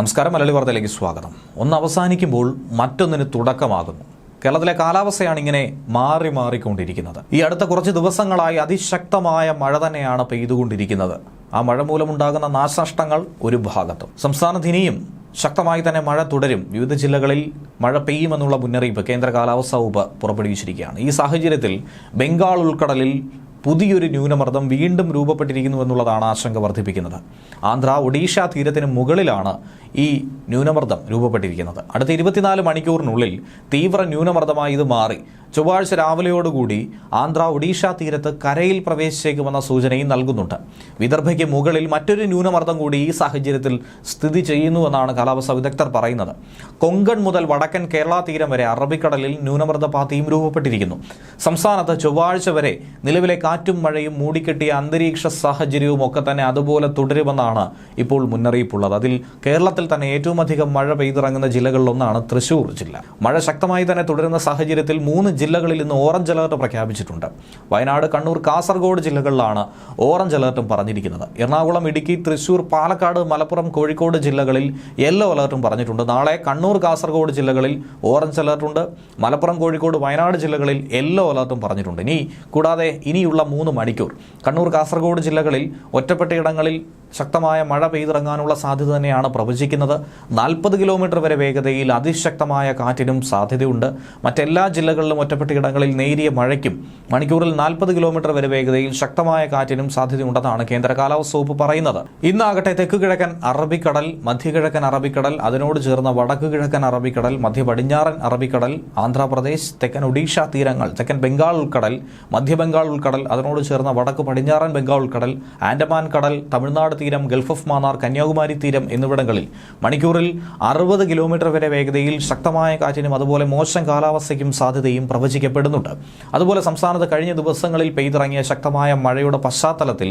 നമസ്കാരം മലയാളി വാർത്തയിലേക്ക് സ്വാഗതം. ഒന്ന് അവസാനിക്കുമ്പോൾ മറ്റൊന്നിന് തുടക്കമാകുന്നു. കേരളത്തിലെ കാലാവസ്ഥയാണ് ഇങ്ങനെ മാറി മാറിക്കൊണ്ടിരിക്കുന്നത്. ഈ അടുത്ത കുറച്ച് ദിവസങ്ങളായി അതിശക്തമായ മഴ തന്നെയാണ് പെയ്തുകൊണ്ടിരിക്കുന്നത്. ആ മഴ മൂലമുണ്ടാകുന്ന നാശനഷ്ടങ്ങൾ ഒരു ഭാഗത്തും. സംസ്ഥാനത്ത് ഇനിയും ശക്തമായി തന്നെ മഴ തുടരും. വിവിധ ജില്ലകളിൽ മഴ പെയ്യുമെന്നുള്ള മുന്നറിയിപ്പ് കേന്ദ്ര കാലാവസ്ഥാ വകുപ്പ് പുറപ്പെടുവിച്ചിരിക്കുകയാണ്. ഈ സാഹചര്യത്തിൽ ബംഗാൾ ഉൾക്കടലിൽ പുതിയൊരു ന്യൂനമർദ്ദം വീണ്ടും രൂപപ്പെട്ടിരിക്കുന്നു എന്നുള്ളതാണ് ആശങ്ക വർദ്ധിപ്പിക്കുന്നത്. ആന്ധ്ര ഒഡീഷ തീരത്തിന് മുകളിലാണ് ഈ ന്യൂനമർദ്ദം രൂപപ്പെട്ടിരിക്കുന്നത്. അടുത്ത ഇരുപത്തിനാല് മണിക്കൂറിനുള്ളിൽ തീവ്ര ന്യൂനമർദ്ദമായി ഇത് മാറി. ചൊവ്വാഴ്ച രാവിലെയോടുകൂടി ആന്ധ്ര ഒഡീഷ തീരത്ത് കരയിൽ പ്രവേശിച്ചേക്കുമെന്ന സൂചനയും നൽകുന്നുണ്ട്. വിദർഭയ്ക്ക് മുകളിൽ മറ്റൊരു ന്യൂനമർദ്ദം കൂടി ഈ സാഹചര്യത്തിൽ സ്ഥിതി ചെയ്യുന്നുവെന്നാണ് കാലാവസ്ഥാ വിദഗ്ധർ പറയുന്നത്. കൊങ്കൺ മുതൽ വടക്കൻ കേരള തീരം വരെ അറബിക്കടലിൽ ന്യൂനമർദ്ദ പാത്തിയും രൂപപ്പെട്ടിരിക്കുന്നു. സംസ്ഥാനത്ത് ചൊവ്വാഴ്ച വരെ നിലവിലെ കാറ്റും മഴയും മൂടിക്കെട്ടിയ അന്തരീക്ഷ സാഹചര്യവും ഒക്കെ തന്നെ അതുപോലെ തുടരുമെന്നാണ് ഇപ്പോൾ മുന്നറിയിപ്പുള്ളത്. അതിൽ കേരളത്തിൽ തന്നെ ഏറ്റവും അധികം മഴ പെയ്തിറങ്ങുന്ന ജില്ലകളിലൊന്നാണ് തൃശൂർ ജില്ല. മഴ ശക്തമായി തന്നെ തുടരുന്ന സാഹചര്യത്തിൽ മൂന്ന് ജില്ലകളിൽ ഇന്ന് ഓറഞ്ച് അലർട്ട് പ്രഖ്യാപിച്ചിട്ടുണ്ട്. വയനാട് കണ്ണൂർ കാസർഗോഡ് ജില്ലകളിലാണ് ഓറഞ്ച് അലർട്ടും പറഞ്ഞിരിക്കുന്നത്. എറണാകുളം ഇടുക്കി തൃശൂർ പാലക്കാട് മലപ്പുറം കോഴിക്കോട് ജില്ലകളിൽ യെല്ലോ അലർട്ടും പറഞ്ഞിട്ടുണ്ട്. നാളെ കണ്ണൂർ കാസർഗോഡ് ജില്ലകളിൽ ഓറഞ്ച് അലർട്ടുണ്ട്. മലപ്പുറം കോഴിക്കോട് വയനാട് ജില്ലകളിൽ യെല്ലോ അലർട്ടും പറഞ്ഞിട്ടുണ്ട്. ഇനി കൂടാതെ ഇനിയുള്ള മൂന്ന് മണിക്കൂർ. കണ്ണൂർ കാസർഗോഡ് ജില്ലകളിൽ ഒറ്റപ്പെട്ടയിടങ്ങളിൽ ശക്തമായ മഴ പെയ്തിറങ്ങാനുള്ള സാധ്യത തന്നെയാണ് പ്രവചിക്കുന്നത്. നാൽപ്പത് കിലോമീറ്റർ വരെ വേഗതയിൽ അതിശക്തമായ കാറ്റിനും സാധ്യതയുണ്ട്. മറ്റെല്ലാ ജില്ലകളിലും ഒറ്റപ്പെട്ട ഇടങ്ങളിൽ നേരിയ മഴയ്ക്കും മണിക്കൂറിൽ നാൽപ്പത് കിലോമീറ്റർ വരെ വേഗതയിൽ ശക്തമായ കാറ്റിനും സാധ്യതയുണ്ടെന്നാണ് കേന്ദ്ര കാലാവസ്ഥ വകുപ്പ് പറയുന്നത്. ഇന്നാകട്ടെ തെക്ക് കിഴക്കൻ അറബിക്കടൽ മധ്യകിഴക്കൻ അറബിക്കടൽ അതിനോട് ചേർന്ന വടക്ക് കിഴക്കൻ അറബിക്കടൽ മധ്യ പടിഞ്ഞാറൻ അറബിക്കടൽ ആന്ധ്രാപ്രദേശ് തെക്കൻ ഒഡീഷ തീരങ്ങൾ തെക്കൻ ബംഗാൾ ഉൾക്കടൽ മധ്യ ബംഗാൾ ഉൾക്കടൽ അതിനോട് ചേർന്ന വടക്ക് പടിഞ്ഞാറൻ ബംഗാൾ ഉൾക്കടൽ ആൻഡമാൻ കടൽ തമിഴ്നാട് തീരം ഗൾഫ് ഓഫ് മാന്നാർ കന്യാകുമാരി തീരം എന്നിവിടങ്ങളിൽ മണിക്കൂറിൽ അറുപത് കിലോമീറ്റർ വരെ വേഗതയിൽ ശക്തമായ കാറ്റിനും അതുപോലെ മോശം കാലാവസ്ഥയ്ക്കും സാധ്യതയും പ്രവചിക്കപ്പെടുന്നുണ്ട്. അതുപോലെ സംസ്ഥാനത്ത് കഴിഞ്ഞ ദിവസങ്ങളിൽ പെയ്തിറങ്ങിയ ശക്തമായ മഴയുടെ പശ്ചാത്തലത്തിൽ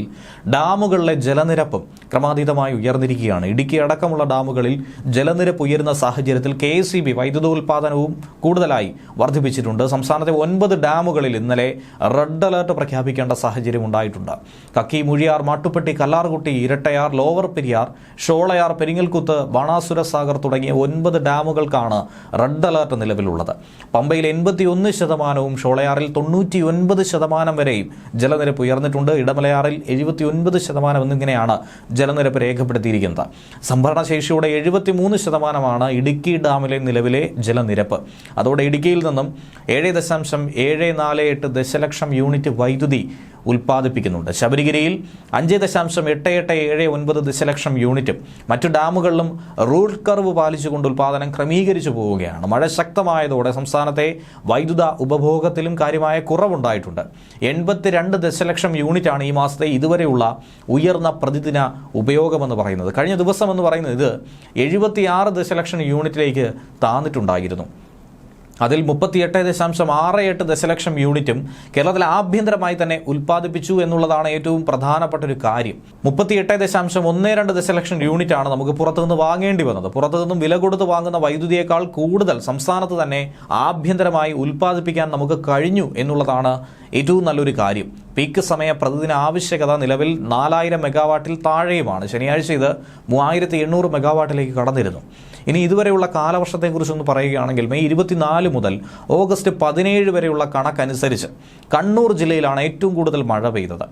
ഡാമുകളിലെ ജലനിരപ്പും ക്രമാതീതമായി ഉയർന്നിരിക്കുകയാണ്. ഇടുക്കി അടക്കമുള്ള ഡാമുകളിൽ ജലനിരപ്പ് ഉയരുന്ന സാഹചര്യത്തിൽ കെ എസ് സി ബി കൂടുതലായി വർദ്ധിപ്പിച്ചിട്ടുണ്ട്. സംസ്ഥാനത്തെ ഒൻപത് ഡാമുകളിൽ ഇന്നലെ റെഡ് അലർട്ട് പ്രഖ്യാപിക്കേണ്ട സാഹചര്യം ഉണ്ടായിട്ടുണ്ട്. കക്കി മുഴിയാർ മാട്ടുപ്പെട്ടി കല്ലാർകുട്ടി ഇരട്ടയാർ ലോവർ പെരിയാർ ഷോളയാർ പെരിങ്ങൽകുത്ത് ബാണാസുര സാഗർ തുടങ്ങിയ ഒൻപത് ഡാമുകൾക്കാണ് റെഡ് അലർട്ട് നിലവിലുള്ളത്. പമ്പയിൽ എൺപത്തിയൊന്ന് ശതമാനവും ഷോളയാറിൽ തൊണ്ണൂറ്റി ഒൻപത് ശതമാനം വരെയും ജലനിരപ്പ് ഉയർന്നിട്ടുണ്ട്. ഇടമലയാറിൽ എഴുപത്തിയൊൻപത് ശതമാനം എന്നിങ്ങനെയാണ് ജലനിരപ്പ് രേഖപ്പെടുത്തിയിരിക്കുന്നത്. സംഭരണശേഷിയുടെ എഴുപത്തിമൂന്ന് ശതമാനമാണ് ഇടുക്കി ഡാമിലെ നിലവിലെ ജലനിരപ്പ്. അതോടെ ഇടുക്കിയിൽ നിന്നും ഏഴ് ദശാംശം ഏഴ് നാല് എട്ട് ദശലക്ഷം യൂണിറ്റ് വൈദ്യുതി ഉൽപ്പാദിപ്പിക്കുന്നുണ്ട്. ശബരിഗിരിയിൽ അഞ്ച് ദശാംശം എട്ട് എട്ട് ഏഴ് ഒൻപത് ദശലക്ഷം യൂണിറ്റും മറ്റു ഡാമുകളിലും റൂട്ട് കർവ് പാലിച്ചുകൊണ്ട് ഉൽപ്പാദനം ക്രമീകരിച്ചു പോവുകയാണ്. മഴ ശക്തമായതോടെ സംസ്ഥാനത്തെ വൈദ്യുത ഉപഭോഗത്തിലും കാര്യമായ കുറവുണ്ടായിട്ടുണ്ട്. എൺപത്തിരണ്ട് ദശലക്ഷം യൂണിറ്റാണ് ഈ മാസത്തെ ഇതുവരെയുള്ള ഉയർന്ന പ്രതിദിന ഉപയോഗമെന്ന് പറയുന്നത്. കഴിഞ്ഞ ദിവസം എന്ന് പറയുന്നത് ഇത് എഴുപത്തിയാറ് ദശലക്ഷം യൂണിറ്റിലേക്ക് താന്നിട്ടുണ്ടായിരുന്നു. അതിൽ മുപ്പത്തിയെട്ട് ദശാംശം ആറ് എട്ട് ദശലക്ഷം യൂണിറ്റും കേരളത്തിൽ ആഭ്യന്തരമായി തന്നെ ഉൽപ്പാദിപ്പിച്ചു എന്നുള്ളതാണ് ഏറ്റവും പ്രധാനപ്പെട്ട ഒരു കാര്യം. മുപ്പത്തിയെട്ട് ദശാംശം ഒന്ന് രണ്ട് ദശലക്ഷം യൂണിറ്റാണ് നമുക്ക് പുറത്തുനിന്ന് വാങ്ങേണ്ടി വന്നത്. പുറത്തുനിന്നും വില കൊടുത്ത് വാങ്ങുന്ന വൈദ്യുതിയേക്കാൾ കൂടുതൽ സംസ്ഥാനത്ത് തന്നെ ആഭ്യന്തരമായി ഉൽപ്പാദിപ്പിക്കാൻ നമുക്ക് കഴിഞ്ഞു എന്നുള്ളതാണ് ഏറ്റവും നല്ലൊരു കാര്യം. പീക്ക് സമയ പ്രതിദിന ആവശ്യകത നിലവിൽ നാലായിരം മെഗാവാട്ടിൽ താഴെയുമാണ്. ശനിയാഴ്ച ഇത് മൂവായിരത്തി എണ്ണൂറ് മെഗാവാട്ടിലേക്ക് കടന്നിരുന്നു. ഇനി ഇതുവരെയുള്ള കാലവർഷത്തെക്കുറിച്ചൊന്ന് പറയുകയാണെങ്കിൽ മെയ് ഇരുപത്തിനാല് മുതൽ ഓഗസ്റ്റ് പതിനേഴ് വരെയുള്ള കണക്കനുസരിച്ച് കണ്ണൂർ ജില്ലയിലാണ് ഏറ്റവും കൂടുതൽ മഴ പെയ്തത്.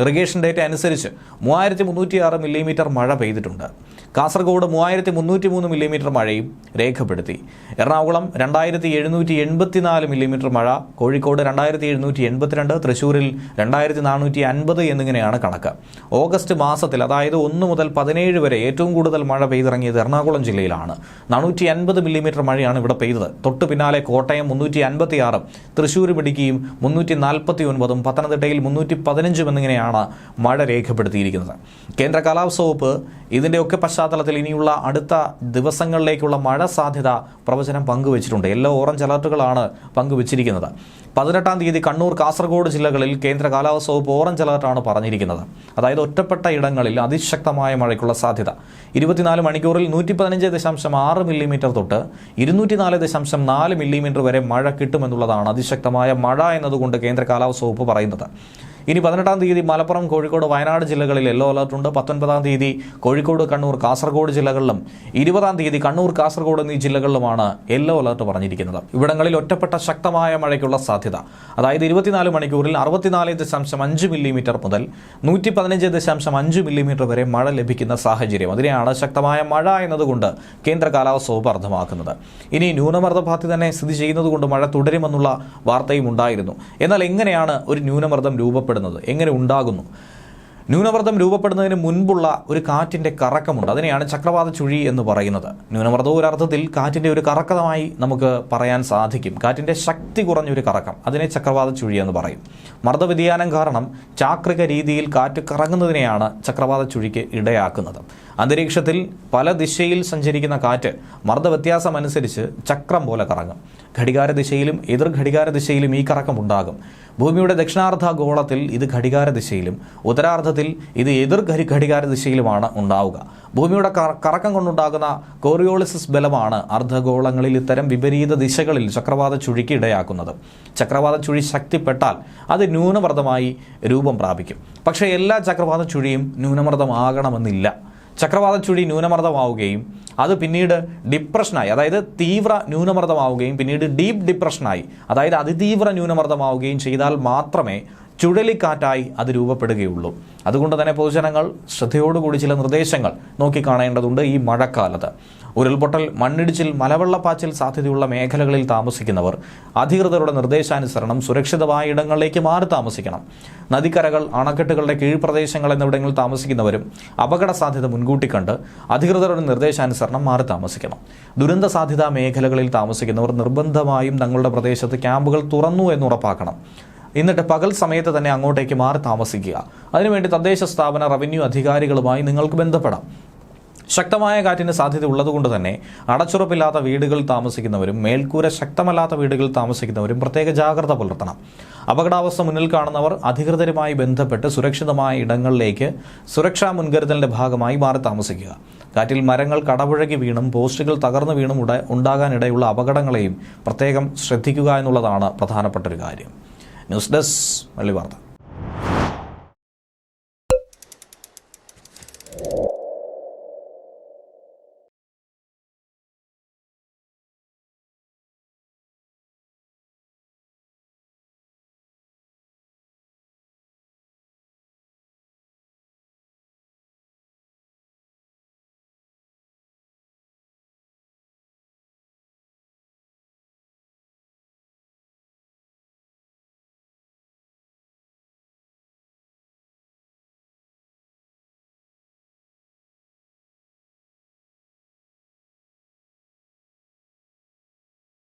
ഇറിഗേഷൻ ഡേറ്റ അനുസരിച്ച് മൂവായിരത്തി മുന്നൂറ്റി ആറ് മില്ലിമീറ്റർ മഴ പെയ്തിട്ടുണ്ട്. കാസർഗോഡ് മൂവായിരത്തി മുന്നൂറ്റി മൂന്ന് മില്ലിമീറ്റർ മഴയും രേഖപ്പെടുത്തി. എറണാകുളം രണ്ടായിരത്തി എഴുന്നൂറ്റി എൺപത്തിനാല് മില്ലിമീറ്റർ മഴ കോഴിക്കോട് രണ്ടായിരത്തി എഴുന്നൂറ്റി എൺപത്തിരണ്ട് തൃശ്ശൂരിൽ രണ്ടായിരത്തി നാനൂറ്റി അൻപത് എന്നിങ്ങനെയാണ് കണക്ക്. ഓഗസ്റ്റ് മാസത്തിൽ അതായത് ഒന്ന് മുതൽ പതിനേഴ് വരെ ഏറ്റവും കൂടുതൽ മഴ പെയ്തിറങ്ങിയത് എറണാകുളം ജില്ലയിലാണ്. നാനൂറ്റി അൻപത് മില്ലിമീറ്റർ മഴയാണ് ഇവിടെ പെയ്തത്. തൊട്ടു പിന്നാലെ കോട്ടയം മുന്നൂറ്റി അൻപത്തി ആറും തൃശ്ശൂരും ഇടുക്കിയും മുന്നൂറ്റി നാൽപ്പത്തി ഒൻപതും പത്തനംതിട്ടയിൽ മുന്നൂറ്റി പതിനഞ്ചും എന്നിങ്ങനെയാണ് മഴ രേഖപ്പെടുത്തിയിരിക്കുന്നത്. കേന്ദ്ര കാലാവസ്ഥ വകുപ്പ് ഇതിന്റെയൊക്കെ പശ്ചാത്തലത്തിൽ ഇനിയുള്ള അടുത്ത ദിവസങ്ങളിലേക്കുള്ള മഴ സാധ്യത പ്രവചനം പങ്കുവച്ചിട്ടുണ്ട്. എല്ലാ ഓറഞ്ച് അലർട്ടുകളാണ് പങ്കുവച്ചിരിക്കുന്നത്. പതിനെട്ടാം തീയതി കണ്ണൂർ കാസർഗോഡ് ജില്ലകളിൽ കേന്ദ്ര കാലാവസ്ഥ വകുപ്പ് ഓറഞ്ച് അലർട്ടാണ് പറഞ്ഞിരിക്കുന്നത്. അതായത് ഒറ്റപ്പെട്ട ഇടങ്ങളിൽ അതിശക്തമായ മഴയ്ക്കുള്ള സാധ്യത. ഇരുപത്തിനാല് മണിക്കൂറിൽ നൂറ്റി പതിനഞ്ച് ദശാംശം ആറ് മില്ലിമീറ്റർ തൊട്ട് ഇരുന്നൂറ്റി നാല് ദശാംശം നാല് മില്ലിമീറ്റർ വരെ മഴ കിട്ടുമെന്നുള്ളതാണ് അതിശക്തമായ മഴ എന്നതുകൊണ്ട് കേന്ദ്ര കാലാവസ്ഥ വകുപ്പ് പറയുന്നത്. ഇനി പതിനെട്ടാം തീയതി മലപ്പുറം കോഴിക്കോട് വയനാട് ജില്ലകളിൽ യെല്ലോ അലർട്ട് ഉണ്ട്. പത്തൊൻപതാം തീയതി കോഴിക്കോട് കണ്ണൂർ കാസർഗോഡ് ജില്ലകളിലും ഇരുപതാം തീയതി കണ്ണൂർ കാസർഗോഡ് എന്നീ ജില്ലകളിലുമാണ് യെല്ലോ അലർട്ട് പറഞ്ഞിരിക്കുന്നത്. ഇവിടങ്ങളിൽ ഒറ്റപ്പെട്ട ശക്തമായ മഴയ്ക്കുള്ള സാധ്യത. അതായത് ഇരുപത്തിനാല് മണിക്കൂറിൽ അറുപത്തിനാല് ദശാംശം അഞ്ച് മില്ലിമീറ്റർ മുതൽ നൂറ്റി പതിനഞ്ച് ദശാംശം അഞ്ച് മില്ലിമീറ്റർ വരെ മഴ ലഭിക്കുന്ന സാഹചര്യം. അതിനെയാണ് ശക്തമായ മഴ എന്നതുകൊണ്ട് കേന്ദ്ര കാലാവസ്ഥ വകുപ്പ് അർത്ഥമാക്കുന്നത് ഇനി ന്യൂനമർദ്ദഭാത്തി തന്നെ സ്ഥിതി ചെയ്യുന്നതുകൊണ്ട് മഴ തുടരുമെന്നുള്ള വാർത്തയും ഉണ്ടായിരുന്നു. എന്നാൽ എങ്ങനെയാണ് ഒരു ന്യൂനമർദ്ദം രൂപപ്പെടുന്നത്? എങ്ങനെ ഉണ്ടാകുന്നു? ന്യൂനമർദ്ദം രൂപപ്പെടുന്നതിന് മുൻപുള്ള ഒരു കാറ്റിന്റെ കറക്കമുണ്ട്. അതിനെയാണ് ചക്രവാത ചുഴി എന്ന് പറയുന്നത്. ന്യൂനമർദ്ദം ഒരർത്ഥത്തിൽ കാറ്റിന്റെ ഒരു കറക്കമായി നമുക്ക് പറയാൻ സാധിക്കും. കാറ്റിന്റെ ശക്തി കുറഞ്ഞൊരു കറക്കം അതിനെ ചക്രവാത ചുഴി എന്ന് പറയും. മർദ്ദവ്യതിയാനം കാരണം ചാക്രിക രീതിയിൽ കാറ്റ് കറങ്ങുന്നതിനെയാണ് ചക്രവാത ചുഴിക്ക് ഇടയാക്കുന്നത്. അന്തരീക്ഷത്തിൽ പല ദിശയിൽ സഞ്ചരിക്കുന്ന കാറ്റ് മർദ്ദവ്യത്യാസം അനുസരിച്ച് ചക്രം പോലെ കറങ്ങും. ഘടികാര ദിശയിലും എതിർ ഘടികാര ദിശയിലും ഈ കറക്കം ഉണ്ടാകും. ഭൂമിയുടെ ദക്ഷിണാർദ്ധ ഗോളത്തിൽ ഇത് ഘടികാര ദിശയിലും ഉത്തരാർദ്ധത്തിൽ ഇത് എതിർ ഘടി ഘടികാര ദിശയിലുമാണ് ഉണ്ടാവുക. ഭൂമിയുടെ കറക്കം കൊണ്ടുണ്ടാകുന്ന കോറിയോളിസിസ് ബലമാണ് അർദ്ധഗോളങ്ങളിൽ ഇത്തരം വിപരീത ദിശകളിൽ ചക്രവാത ചുഴിക്ക് ഇടയാക്കുന്നത്. ചക്രവാത ചുഴി ശക്തിപ്പെട്ടാൽ അത് ന്യൂനമർദ്ദമായി രൂപം പ്രാപിക്കും. പക്ഷേ എല്ലാ ചക്രവാത ചുഴിയും ന്യൂനമർദ്ദമാകണമെന്നില്ല. ചക്രവാത ചുഴി ന്യൂനമർദ്ദമാവുകയും അത് പിന്നീട് ഡിപ്രഷനായി അതായത് തീവ്ര ന്യൂനമർദ്ദമാവുകയും പിന്നീട് ഡീപ്പ് ഡിപ്രഷനായി അതായത് അതിതീവ്ര ന്യൂനമർദ്ദമാവുകയും ചെയ്താൽ മാത്രമേ ചുഴലിക്കാറ്റായി അത് രൂപപ്പെടുകയുള്ളൂ. അതുകൊണ്ട് തന്നെ പൊതുജനങ്ങൾ ശ്രദ്ധയോടുകൂടി ചില നിർദ്ദേശങ്ങൾ നോക്കിക്കാണേണ്ടതുണ്ട് ഈ മഴക്കാലത്ത്. ഉരുൾപൊട്ടൽ മണ്ണിടിച്ചിൽ മലവെള്ളപ്പാച്ചിൽ സാധ്യതയുള്ള മേഖലകളിൽ താമസിക്കുന്നവർ അധികൃതരുടെ നിർദ്ദേശാനുസരണം സുരക്ഷിതമായ ഇടങ്ങളിലേക്ക് മാറി താമസിക്കണം. നദിക്കരകൾ അണക്കെട്ടുകളുടെ കീഴ്പ്രദേശങ്ങൾ എന്നിവിടങ്ങളിൽ താമസിക്കുന്നവരും അപകട സാധ്യത മുൻകൂട്ടി കണ്ട് അധികൃതരുടെ നിർദ്ദേശാനുസരണം മാറി താമസിക്കണം. ദുരന്ത സാധ്യതാ മേഖലകളിൽ താമസിക്കുന്നവർ നിർബന്ധമായും തങ്ങളുടെ പ്രദേശത്ത് ക്യാമ്പുകൾ തുറന്നു എന്ന് ഉറപ്പാക്കണം. എന്നിട്ട് പകൽ സമയത്ത് തന്നെ അങ്ങോട്ടേക്ക് മാറി താമസിക്കുക. അതിനുവേണ്ടി തദ്ദേശ സ്ഥാപന റവന്യൂ അധികാരികളുമായി നിങ്ങൾക്ക് ബന്ധപ്പെടാം. ശക്തമായ കാറ്റിന് സാധ്യത ഉള്ളതുകൊണ്ട് തന്നെ അടച്ചുറപ്പില്ലാത്ത വീടുകളിൽ താമസിക്കുന്നവരും മേൽക്കൂര ശക്തമല്ലാത്ത വീടുകളിൽ താമസിക്കുന്നവരും പ്രത്യേക ജാഗ്രത പുലർത്തണം. അപകടാവസ്ഥ മുന്നിൽ കാണുന്നവർ അധികൃതരുമായി ബന്ധപ്പെട്ട് സുരക്ഷിതമായ ഇടങ്ങളിലേക്ക് സുരക്ഷാ മുൻകരുതലിന്റെ ഭാഗമായി മാറി താമസിക്കുക. കാറ്റിൽ മരങ്ങൾ കടപുഴകി വീണും പോസ്റ്റുകൾ തകർന്നു വീണും ഉണ്ടാകാനിടയുള്ള അപകടങ്ങളെയും പ്രത്യേകം ശ്രദ്ധിക്കുക എന്നുള്ളതാണ് പ്രധാനപ്പെട്ട ഒരു കാര്യം. ന്യൂസ് ഡെസ്ക് വെള്ളി വാർത്ത